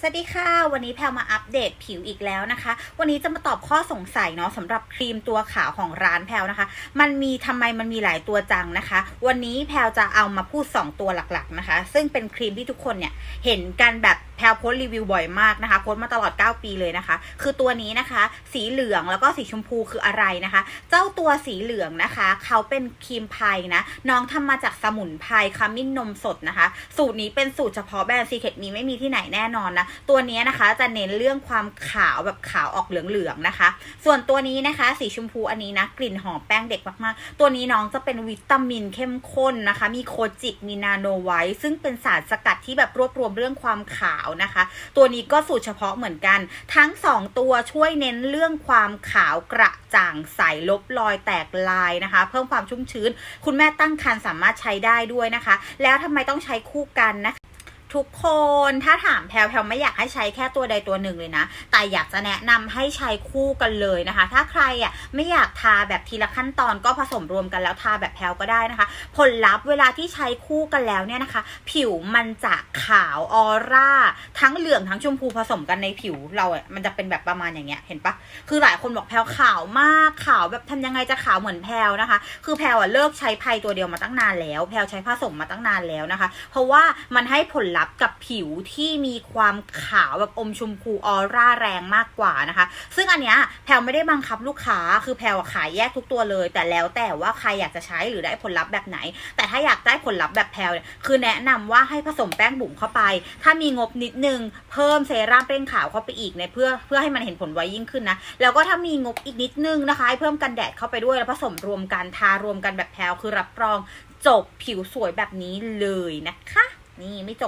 สวัสดีค่ะ วันนี้แพลมาอัปเดตผิวอีกแล้วนะคะ วันนี้จะมาตอบข้อสงสัยเนาะสำหรับครีมตัวขาวของร้านแพลนะคะ มันมีทำไมมันมีหลายตัวจังนะคะ วันนี้แพลจะเอามาพูด 2 ตัวหลักๆนะคะ ซึ่งเป็นครีมที่ทุกคนเนี่ยเห็นกันแบบ แพลโพสรีวิวบ่อยมากนะคะโพสมาตลอด 9 ปีเลยนะคะ คือตัวนี้นะคะ สีเหลืองแล้วก็สีชมพูคืออะไรนะคะ เจ้าตัวสีเหลืองนะคะ เขาเป็นครีมไพรนะ น้องทำมาจากสมุนไพรขมิ้นนมสดนะคะ สูตรนี้เป็นสูตรเฉพาะแบรนด์ซีเคทมีไม่มีที่ไหนแน่นอนนะ ตัวนี้นะคะจะเน้นเรื่องความขาวแบบขาวออกเหลืองๆนะคะ ส่วนตัวนี้นะคะ สีชมพูอันนี้นะ กลิ่นหอมแป้งเด็กมากๆ ตัวนี้น้องจะเป็นวิตามินเข้มข้นนะคะ มีโคจิกมีนาโนไวท์ซึ่งเป็นสารสกัดที่แบบรวบรวมเรื่องความขาวนะคะ ตัวนี้ก็สูตรเฉพาะเหมือนกัน ทั้ง 2 ตัวช่วยเน้นเรื่องความขาวกระจ่างใสลบรอยแตกลายนะคะ เพิ่มความชุ่มชื้น คุณแม่ตั้งครรภ์สามารถใช้ได้ด้วยนะคะ แล้วทำไมต้องใช้คู่กันนะคะ ทุกคนถ้าถามแพลวแพลวไม่อยากให้ใช้แค่ตัวใดตัวหนึ่งเลยนะ แต่อยากจะแนะนำให้ใช้คู่กันเลยนะคะ ถ้าใครอะไม่อยากทาแบบทีละขั้นตอนก็ผสมรวมกันแล้วทาแบบแพลวก็ได้นะคะ ผลลัพธ์เวลาที่ใช้คู่กันแล้วเนี่ยนะคะ ผิวมันจะขาวออร่า ทั้งเหลืองทั้งชมพูผสมกันในผิวเราอะมันจะเป็นแบบประมาณอย่างเงี้ยเห็นปะคือหลายคนบอกแพลวขาวมากขาวแบบทำยังไงจะขาวเหมือนแพลวนะคะ คือแพลวอะเลิกใช้ไพรตัวเดียวมาตั้งนานแล้ว แพลวใช้ผสมมาตั้งนานแล้วนะคะ เพราะว่ามันให้ผลลัพธ์กับผิวที่มีความขาวแบบอมชมพูออร่าแรงมากกว่านะคะ ซึ่งอันเนี้ยแพลไม่ได้บังคับลูกค้าคือแพลขายแยกทุกตัวเลย แต่แล้วแต่ว่าใครอยากจะใช้หรือได้ผลลัพธ์แบบไหน แต่ถ้าอยากได้ผลลัพธ์แบบแพลเนี่ยคือแนะนำว่าให้ผสมแป้งบุ๋มเข้าไป ถ้ามีงบนิดนึงเพิ่มเซรั่มเร่งขาวเข้าไปอีกเนี่ยเพื่อเพื่อให้มันเห็นผลไวยิ่งขึ้นนะแล้วก็ถ้ามีงบอีกนิดนึงนะคะให้เพิ่มกันแดดเข้าไปด้วยแล้วผสมรวมกันทารวมกันแบบแพลคือรับรองจบผิวสวยแบบนี้เลยนะคะ นี่ไม่จบ